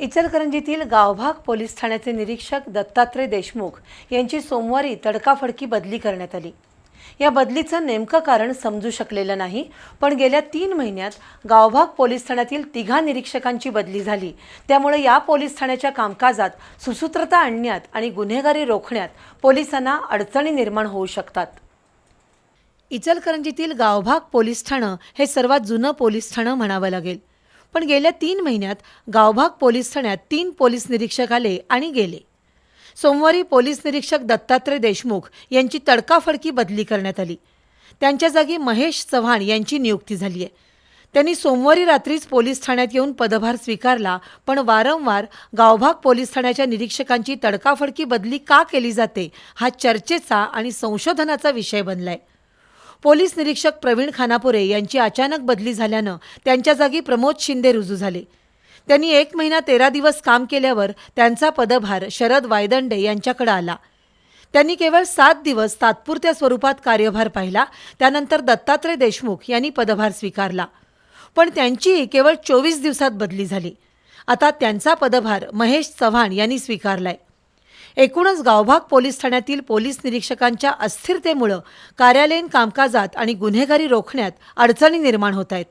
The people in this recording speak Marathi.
इचलकरंजीतील गावभाग पोलीस ठाण्याचे निरीक्षक दत्तात्रय देशमुख यांची सोमवारी तडकाफडकी बदली करण्यात आली. या बदलीचं नेमकं कारण समजू शकलेलं नाही पण गेल्या तीन महिन्यात गावभाग पोलीस ठाण्यातील तिघा निरीक्षकांची बदली झाली. त्यामुळे या पोलीस ठाण्याच्या कामकाजात सुसूत्रता आणण्यात आणि गुन्हेगारी रोखण्यात पोलिसांना अडचणी निर्माण होऊ शकतात. इचलकरंजीतील गावभाग पोलीस ठाणं हे सर्वात जुनं पोलीस ठाणं म्हणावं लागेल. पण गेल्या तीन महिन्यात गावभाग पोलीस ठाण्यात तीन पोलीस निरीक्षक आले आणि गेले. सोमवारी पोलीस निरीक्षक दत्तात्रय देशमुख यांची तडकाफडकी बदली करण्यात आली. त्यांच्या जागी महेश चव्हाण यांची नियुक्ती झाली आहे. त्यांनी सोमवारी रात्रीच पोलीस ठाण्यात येऊन पदभार स्वीकारला पण वारंवार गावभाग पोलीस ठाण्याच्या निरीक्षकांची तडकाफडकी बदली का केली जाते हा चर्चेचा आणि संशोधनाचा विषय बनलाय. पोलीस निरीक्षक प्रवीण खानापुरे यांची अचानक बदली झाल्यानं त्यांच्या जागी प्रमोद शिंदे रुजू झाले. त्यांनी एक महिना तेरा दिवस काम केल्यावर त्यांचा पदभार शरद वायदंडे यांच्याकडे आला. त्यांनी केवळ सात दिवस तात्पुरत्या स्वरूपात कार्यभार पाहिला त्यानंतर दत्तात्रय देशमुख यांनी पदभार स्वीकारला. पण त्यांचीही केवळ चोवीस दिवसात बदली झाली. आता त्यांचा पदभार महेश चव्हाण यांनी स्वीकारलाय. एकूणच गावभाग पोलीस ठाण्यातील पोलीस निरीक्षकांच्या अस्थिरतेमुळं कार्यालयीन कामकाजात आणि गुन्हेगारी रोखण्यात अडचणी निर्माण होत आहेत.